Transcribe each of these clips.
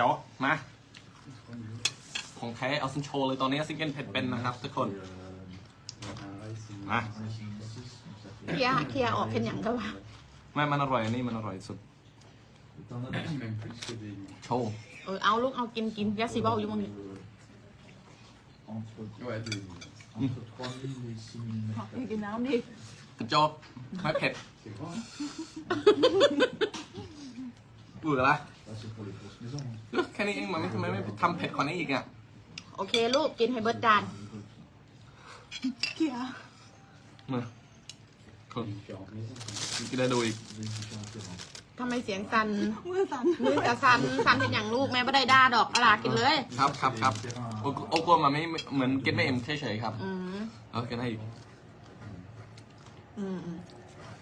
จ๊อกมาของแท้เอาซินโชว์เลยตอนนี้ซิงเกิลเผ็ดเป็นนะครับ ทุกคนมาเคลียร์เคลียร์ออกเป็นอย่างก็ว่าไม่มันอร่อยอันนี้มันอร่อยสุด Même plus que des nuits. โชว์เออเอาลูกเอากินกินยาสีเบาอยู่มั้งนี่ Entre, Ouais, des nuits. entre 3000 et 6000 mètres ให้กินน้ำดิกระจอกไม่เผ็ด C'est grand, hein เบื่อละ Ah, c'est pour les grosses maisons. hein. เอ้ยแค่นี้เองมันไม่ทำไมไม่ทำเผ็ดกว่านี้อีกอะโอเคลูกกินให้เบิร์ดจานเคลียร์มาคน Différentes maisons. กินได้ดูอีก Avec différents terrains. ทำไมเสียงสั่นมือสั่นมือจะสั่นสั่นเป็นอย่างลูกแม่ไม่ได้ด่าดอกอะไรกินเลย ครับครับครับ Des terrains โอโอกลัวมันไม่เหมือนกินไม่เอ็มเฉยๆครับอืมเอากินให้อีกอืมอืม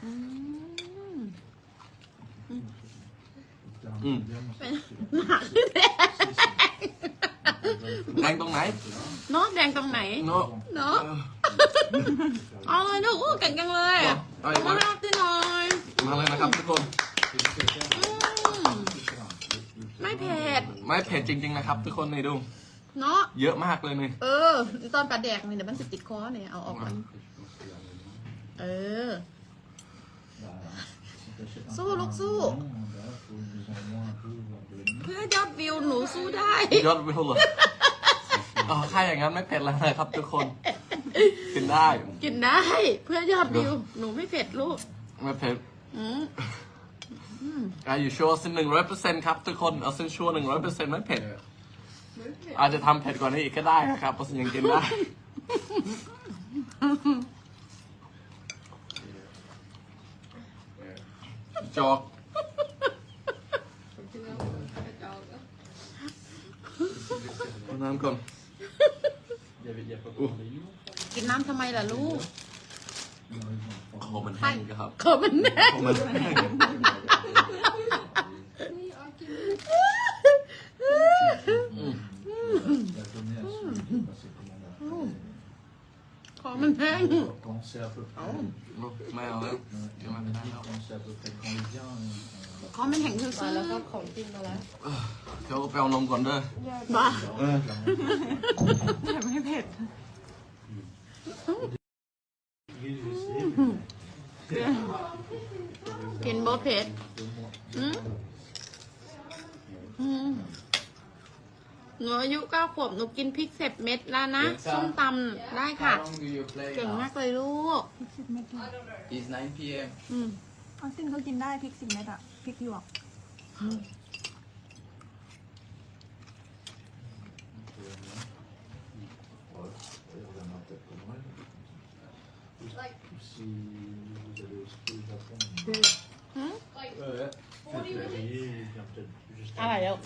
อืม terrains Mm. modernes, c'est- หนักที่แดงแดงตรงไหนเนาะแดงตรงไหน เนาะเนาะเอาเลยลูกอู้เก่งจังเลยเอาอีกมามารับที่หน่อยมาเลยนะครับทุกคนอืมไม่เผ็ดไม่เผ็ดจริง ๆ นะครับ ทุกคนนี่ดูเนาะเยอะมากเลยนี่เออ ตอนปลาแดกนี่เดี๋ยวมันสิติดคอเนี่ยเอาออกก่อนเออ Bah, si t'achètes un เพื่อยอดวิวหนูสู้ได้ ยอดวิวเหรออ๋อถ้าอย่างนั้นไม่เผ็ดแล้วนะครับ ทุกคน กินได้ กินได้ เพื่อยอดวิว หนูไม่เผ็ดลูกไม่เผ็ดอืมอาอยู่ชัวร์สิหนึ่งร้อยเปอร์เซ็นต์ครับทุกคน เอาซินชัวร์หนึ่งร้อยเปอร์เซ็นต์ไม่เผ็ด อาจจะทำเผ็ดกว่านี้อีกก็ได้นะครับเพราะซินยังกินได้ จอกเอา น้ำก่อน Il y avait, il y a pas beaucoup de nuits. กินน้ำทำไมล่ะลูกคอมันแห้งครับขอมันแน่คอมันแห้ง La donner à celui qui a passé commande après. ขอมันแห้ง Quand on sait à peu près, ไม่เอาแล้ว euh, on a dit quand on sait à peu près quand il vient, on va ขอมันแห้งซื่อมาแล้วก็ของกินมาแล้วเดี๋ยวไปเอานมก่อนเด้อๆบ้า clairement. ไม่เผ็ด Oui, je sais. กินบ่เผ็ดอืมอืมหนูอายุเก้าขวบหนูกินพริกเสร็จเม็ดแล้วนะส้มตำได้ค่ะ How long do you play เก่ง now? มากเลยลูก It's 9 p.m. อืมออสตินก็กินได้พริกสิบเม็ดอะพ ริกหยวกอืมอะไรแล้ว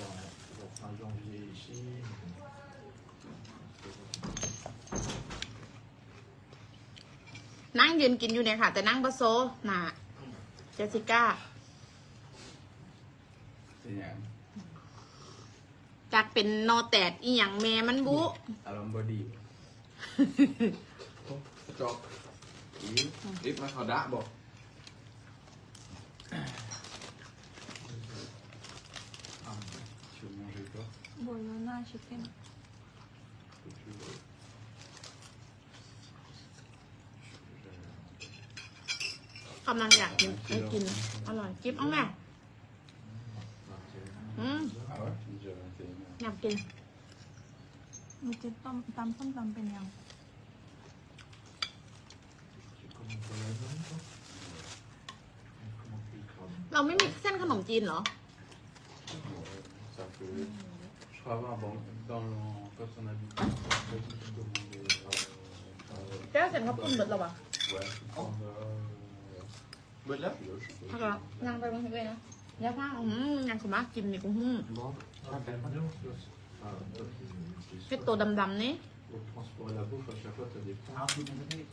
นั่งยืนกินอยู่เนี่ยค่ะ แต่นั่งบะโซน่ะเจสิก้า C'est bien. จากเป็นนอแตดอีหยังแม่มันบุ Alors, body. จอกรีบมาขอดะบอก Ah, tu veux manger quoi โบโลน่าชิคเก้น Ce que tu veux. กำลังอยากกินให้กิน อร่อย จิ๊บเอาไง อืม Ah ouais Déjà 21อยากกินหนูจะต้มตำส้มตำเป็นยัง Tu commandes pas la zone, toi On commande plus le crabe. เราไม่มีเส้นขนมจีนเหรอ Ça peut. Je crois avoir bon, dans le, quand on habite, on peut commander. euh, แก้วเส้นเขาปุ่นเบิดแล้ววะ ouais, tu prends euh, เบิดแล้ว puis là, je sais เอา pas. ละยังไปบางทีเลยนะ ยาผ้าอืมยังขมากินนี่กูหืม Ah, ben, non, ça, c'est- ah, toi, t'es- t'es เป็ด sûr. ตัวดำๆนี่ Pour transporter la bouffe, à chaque fois, t'as des points. En fait, en fait,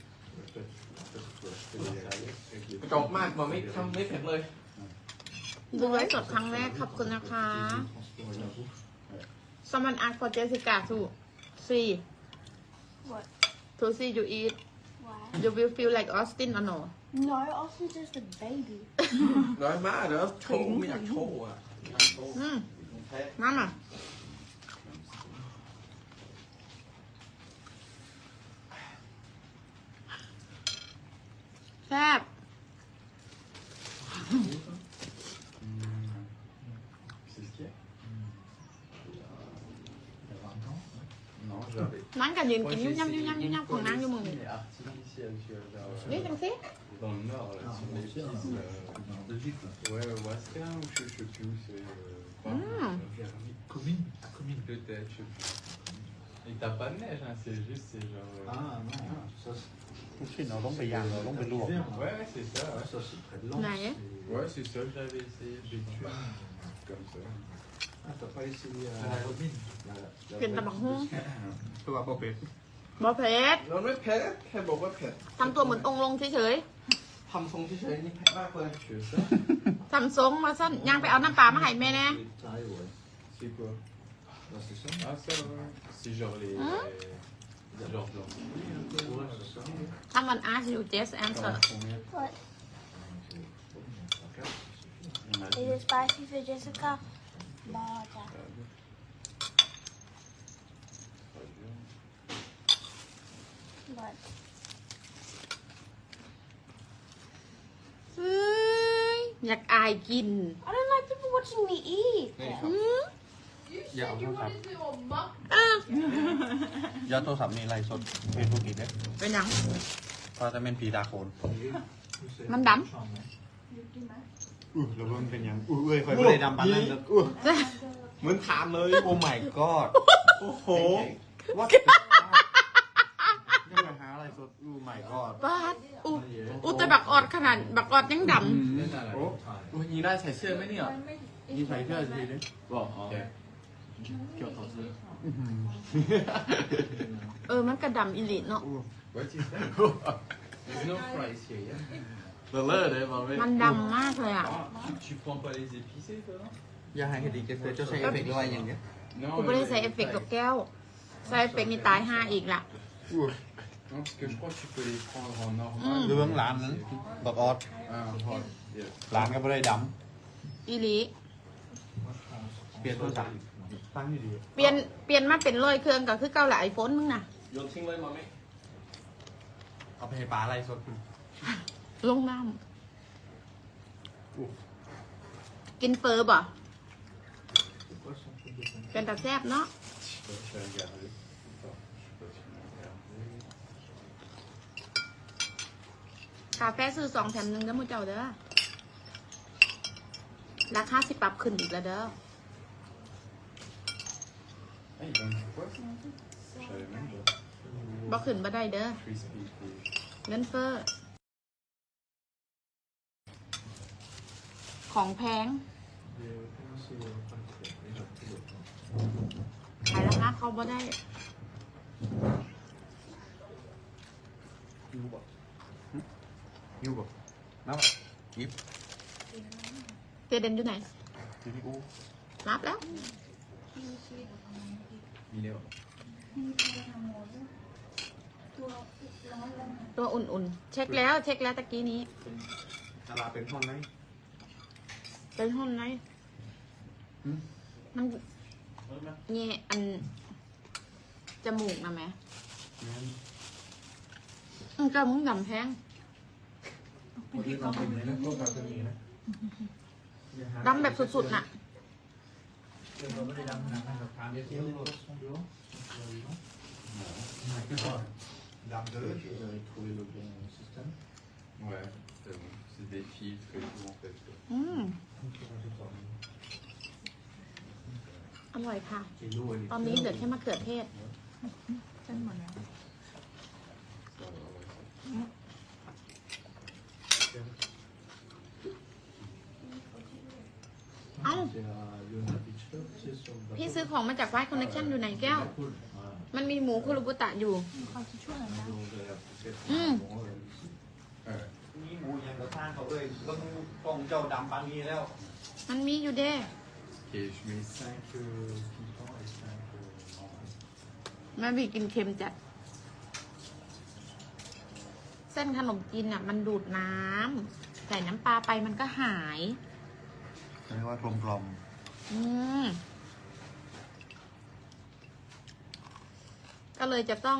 faut acheter des avec des จอกมากกว่าไม่ทำไม่เผ็ดเลย ดูไว้สดครั้งแรกขอบคุณนะคะ transporter la bouffe. Someone asked for Jessica to see What? to see you eat Wow. Do you feel like Austin or no? No, Austin's just a baby. Nói má rồi đó, thô, mới nhặt thô à. Nhặt thô. Ừ. Fab. À? Nắng cả nhìn kính nhâm nhâm nhâm nhâm nhâm น้อยมากเดี๋ยวโชว์ไม่อยากโชว์อะอยากโชว์อืมของแท้นั่นอะอ j'avais. นั่งกันยืน Moi, กิน j'ai ยุ่ยำ essayé ยุ่ยำยุ่ยำของนางอยู่มึง une artificielle, tu vois, genre, นี่จังสิ dans le nord, là, Ah, sur on les sait, pistes, hein. euh, En Belgique, là. Ouais, au Wasquin, ou je, je sais plus où c'est. Euh, quoi, Mm. euh, Verny. Commune À commune. Peut-être, je sais plus. Et t'as pas de neige, hein, c'est juste, c'est genre. euh, Ah non, ça c'est. ลูกชิ้นเราต้องไปย่างเราต้องไปลวก L'hiver, là. Ouais, c'est ça, Ah, ouais. ça c'est très lent. Ouais. c'est- Ouais, c'est ça que j'avais essayé, j'ai tué. Comme ça. Ah, t'as pas essayé à Ah, la Robine La- la กินตะบักหุ่งตัวโปเป็ด บอเผ็ด มันไม่เผ็ดแค่บอกว่าเผ็ด ทำตัวเหมือนองค์ลงเฉย ทำทรงเฉยๆนี่เผ็ดมากเลย Tu veux ça ๆทำทรงมาสั้นย่างไปเอาน้ำปลามาให้แม่แน่ Les tailles, ouais. C'est quoi Là, c'est ça Ah, ça, ouais. C'est genre les. Hein C'est genre blanc. Ouais, c'est ça. ทำวันอาร์ตอยู่เจสแอนเซอร์ Combien What? Ok, c'est On a Is it spicy for Jessica? Bah, What? เฮ้ยอยากอายกิน I don't like people watching me eat. อืมอย่าเอาโทรศัพท์เอออย่าเอาโทรศัพท์นี่ไล่สดเฟซบุ๊กอีกเด้เป็นหยังเพราะจะเป็นผีตาโขนมันด อุ้ยแล้วมันเป็นยังอุ้ยเอ้ยคอยไม่ได้ดำปานนั้นเลยอุ้ยเหมือนถามเลย โอ้ my god โอ้โหว่ายั งไงหาอะไรสดอู้ my god บาดอุอุแต่บักออดขนาดบักออดยังด Là, là, là. โอ้โหยีได้ใส่เสื้อไหมเนี่ยนี่ใส่เสื้อสีดิบอกอ๋อเกี่ยวกับเสื้อำเออมันกระดำอิลิเนาะ Ouais, c'est ça. There's no fries here, yeah. เบลเลอร์เลยบอกไม่มันดำมากเลยอะ Ah, tu, tu prends pas les épicés, toi, non อย่าให้เห็นดีเจเฟเจ้าใช้เอฟเฟกต์หรือว่าอย่างเงี้ย Non, กูไม่ได้ mais ใส่เอฟเฟกต์กับแก้ว ใส่เอฟเฟกต์นี่ตายห้าอีกละอุ้ย Non, parce que je crois que tu peux les prendre en normal. Mm. ดูเบื้องหลังนั้นบักออด Ah, hot. Yeah. Mm. หลานก็ไม่ได้ดอีหลีำเปลี่ยนโทรศัพท์ตั้งดีเปลี่ยนเปลี่ยนมาเป็นร้อยเครื่องก็คือเก่าหลายโฟนมึงน่ะ โยนทิ้งเลยมาไหมๆเอาไปให้ปลาอะไรสดลงน้ำกินเฟอร์บ่ C'est quoi son truc de pain เป็นตาแซบเนาะ Je sais pas, je vais regarder. กาแฟซื้อสองแถมหนึ่งเด้อมูเจ้าเด้อราคาสิปรับขึ้นอีกแล้วเด้อ Hey, บ่ขึ้นบ่ได้เด้อเงินเฟ้อ ของแพง ขายราคาเขาบ่ได้อกยูบอกน้ำยิบ เจเดนอยู่ไหนที่พี่อู้รับแล้ว Il est ตัวอุ่นๆ เช็คแล้ว เช็คแล้วตะกี้นี้ตลาดเป็นห้องไหนเป็นห้องไหนหืมมันเงี้ยอันจมูกนะแม่งั้นอืมก็มึงดำแพง On dit dans le menu, quoi, pas de menu, hein. ดำแบบสุดๆน่ะ Il y a des poissons dehors Vous avez trouvé le bon système Ouais, c'est bon. C'est des filtres et tout, en fait. อืมอร่อยค่ะ Et l'eau, elle est ตอนนี้เหลือแค่มะเขือเทศ เส้นหมดแล้ว Ça va, ouais. เอ้า C'est à Luna Beach Club, c'est sur le bateau. พี่ซื้อ ของมาจากไวท์คอนเนคชั่นอยู่ไหนแก้ว Voilà. มันมีหมูคุรุบุตะอยู่ ขอทิชชู่หน่อยนะ Donc, vous allez appliquer Mm. bon, euh, ici. Ouais. นี่หมูยังกระซ่างเขาเลยก็มูกล้องเจ้าดำปานนี้แล้ว มันมีอยู่เด้ Ok, je mets 5 euh, piquants et 5 euh, normaux. แม่บีกินเค็มจัด เส้นขนมจีนอะ มันดูดน้ำใส่น้ำปลาไปมันก็หายเรียกว่ากลมกลมอืม ก็เลยจะต้อง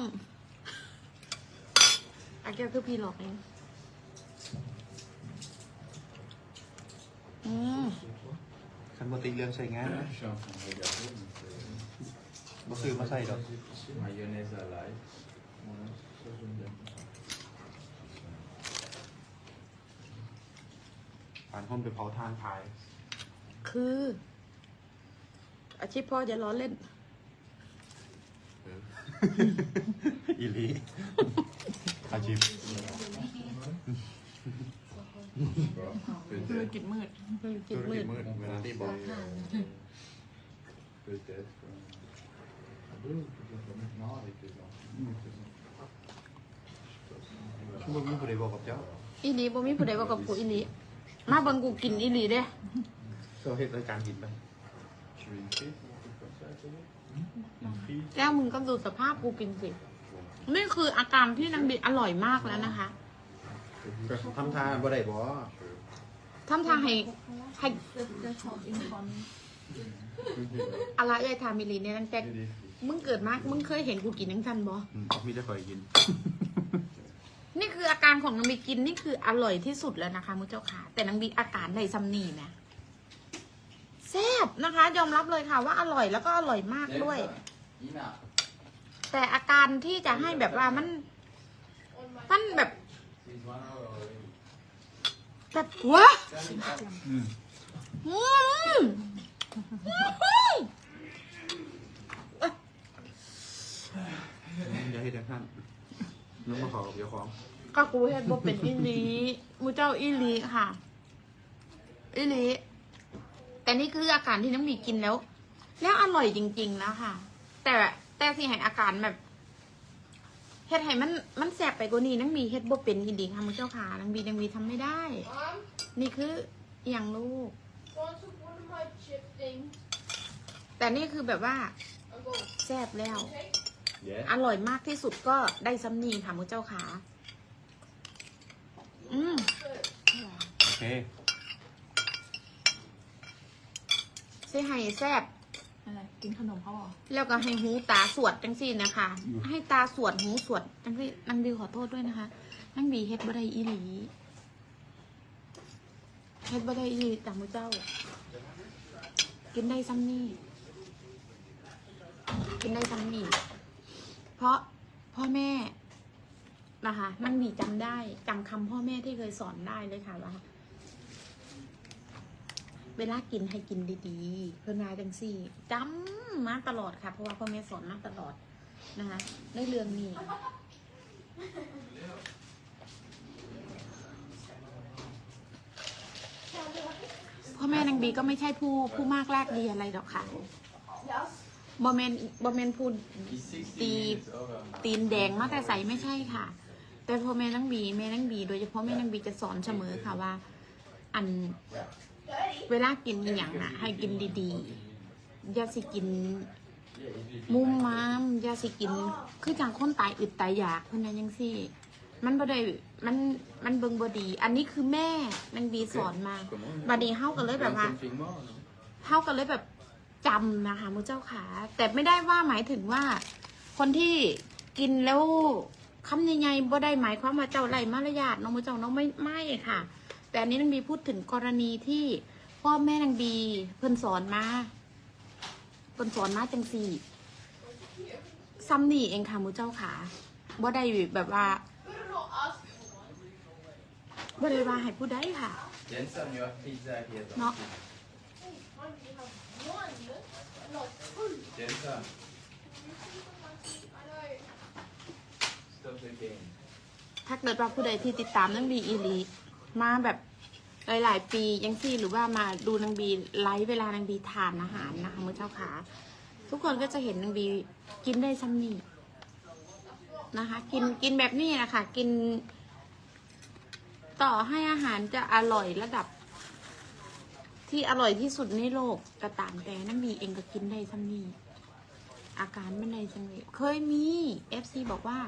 อาแก้วคือพี่หลอกเองอืมฉันปกติเรื่องใส่งานนะ Je suis en train de regarder, donc, euh, บ่ซื้อมาใส่ดอก Mayonnaise à l'ail. Ouais, ça j'aime bien. ผ่านคนไปเผาทานขาย คือ อาชีพพ่อจะล้อเล่น อีหลีอาชีพธุรกิจมืดธุรกิธุจรมืกิจดมืดเวลาที่บอก Peut-être. quoi. À deux ou toute la famille Non, avec les enfants. Avec les enfants. บ่มีผู้ใดบอกกับเจ้าอีหลีบ่มีผู้ใดว่ากับกูอีหลีมาเบิ่งกูกินอีหลีเด้ เจ้าเฮ็ดรายการกินไป Tu veux une แก้วมึงก็ดูสภาพกูกินสิ นี่คืออาการที่นางบีอร่อยมากแล้วนะคะก็ทำทานบ่ได้บ่ทำทางให้ให้จะชอบอินคอนอะไรเอ้ยทามิลีเนี่ยตั้งแต่ Et des frites. มึงเกิดมาก มึงเคยเห็นกูกินทั้งทันบ่อืมมีแต่คอยกิน นี่คืออาการของนางบีกินนี่คืออร่อยที่สุดแล้วนะคะมุเจ้าค่ะ แต่นางบีอาการในซัมนี่นะ แซ่บนะคะ ยอมรับเลยค่ะว่าอร่อยแล้วก็อร่อยมากด้วย Ina. แต่อาการที่จะให้แบบว่ามัน มันแบบ This one or แบบว้าอืมอืมอย่าเฮ็ดจังซั่นน้องมาขอกับเจ้าของก็กูเฮ็ดบ่เป็นอีหลีมูเจ้าอีหลีค่ะ อีหลี แต่นี่คืออาการที่น้องหมีกินแล้ว แล้วอร่อยจริงๆนะค่ะแต่แต่สิให้อาการแบบเฮ็ดให้มันมันแสบไปกว่านี้นังมีเฮ็ดบ่เป็นอีหลีค่ะมูเจ้าค่ะนังบีนังบีทำไม่ได้ Mom, นี่คืออหย่างลูก want some one of my chip things? แต่นี่คือแบบว่า I'll go. แซบแล้ว Okay. อร่อยมากที่สุดก็ได้ซ้ำนีค่ะมูเจ้าค่ะอืมโอเค สิให้แซบอะไรกินขนมเขาเหรอแล้วก็ให้หูตาสวดจังสี่นะคะ ให้ตาสวดหูสวดจังสี่นางบีขอโทษด้วยนะคะนางบีเฮ็ดบ่ได้อีหลีเฮ็ดบ่ได้อีหลีตามมือเจ้า กินได้ซ้ำนี่กินได้ซ้ำนี่เพราะพ่อแม่นะคะนางบีจำได้จำคำพ่อแม่ที่เคยสอนได้เลยค่ะว่า เวลากินให้กินดีๆ เพื่อนมาจังสี่จำมาตลอดค่ะ เพราะว่าพ่อแม่สอนมาตลอดนะคะ ในเรื่องนี้พ่อแม่นางบีก็ไม่ใช่ผู้ผู้มากแรกดีอะไรหรอกค่ะบอมเมนบอมเมนพูดตีตีนแดงมาแต่ใสไม่ใช่ค่ะ แต่พ่อแม่นังบีแม่นังบี โดยเฉพาะแม่นังบีจะสอนเสมอค่ะว่า อัน เวลากินอหย่างน่ะ ให้กินดีๆ อย่าสิกิน มุมมามอย่าสิกิน คือจังคนตายอึดตายอยากเพื่นนะยังสิมันบ่ได้มันมันเบิ่งบ่ดี อันนี้คือแม่นังบีสอนมาบัดนี้เฮากันเลยแบบว่า เท่ากันเลยแบบจำนะคะมุเจ้าขาแต่ไม่ได้ว่าหมายถึงว่า คนที่กินแล้วคำใหญ่ๆบ่ได้หมายความว่าเจ้าไรมารยาทน้องมุเจ้าน้องไม่ไม่ค่ะ แต่อันนี้นางบีพูดถึงกรณีที่ พ่อแม่นางบี เพิ่นสอนมาเพิ่นสอนมาจังสี่ซ้ำนี่เองค่ะมูเจ้าขาบ่ได้แบบว่าบ่ได้ว่าให้ผู้ใดค่ะ เนาะถ้าเกิดว่าผู้ใดที่ติดตามน้งดีอีลีมาแบบ หลายๆปียังซี่หรือว่ามาดูนางบีไลฟ์เวลานางบีทานอาหารนะคะมือเช้าขาทุกคนก็จะเห็นนางบีกินได้ซ้ำนี่นะคะ กินกินแบบนี้นะคะกิน ต่อให้อาหารจะอร่อยระดับ ที่อร่อยที่สุดในโลกกระตามแต่นางบีเองก็กินได้ซ้ำนี่อาการไม่ได้จังเลยเคยมีเอฟซีบอกว่า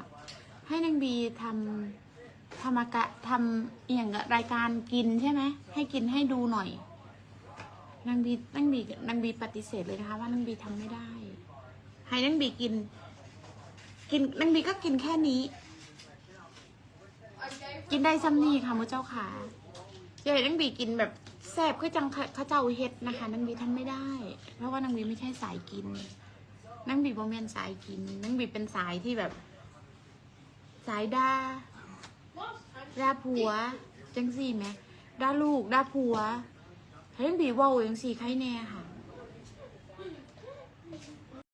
ให้นางบีทำ ทำอากะทำอย่างกับรายการกินใช่ไหมให้กินให้ดูหน่อยนางบีนางบีนางบีปฏิเสธเลยนะคะว่านางบีทำไม่ได้ ให้นางบีกิน กินนางบีก็กินแค่นี้ กินได้ซ้ำนี่ค่ะมือเจ้าขาอย่าให้นางบีกินแบบแซ่บคือจังข้าเจ้าเฮ็ดนะคะนางบีทำไม่ได้ เพราะว่านางบีไม่ใช่สายกินนังบีบ่แม่นสายกินนังบีเป็นสายที่แบบ สายดา ด่าผัว จังสี่ไหมด่าลูกด่าผัวให้นังบีเว่าจังสี่ใครแน่ค่ะ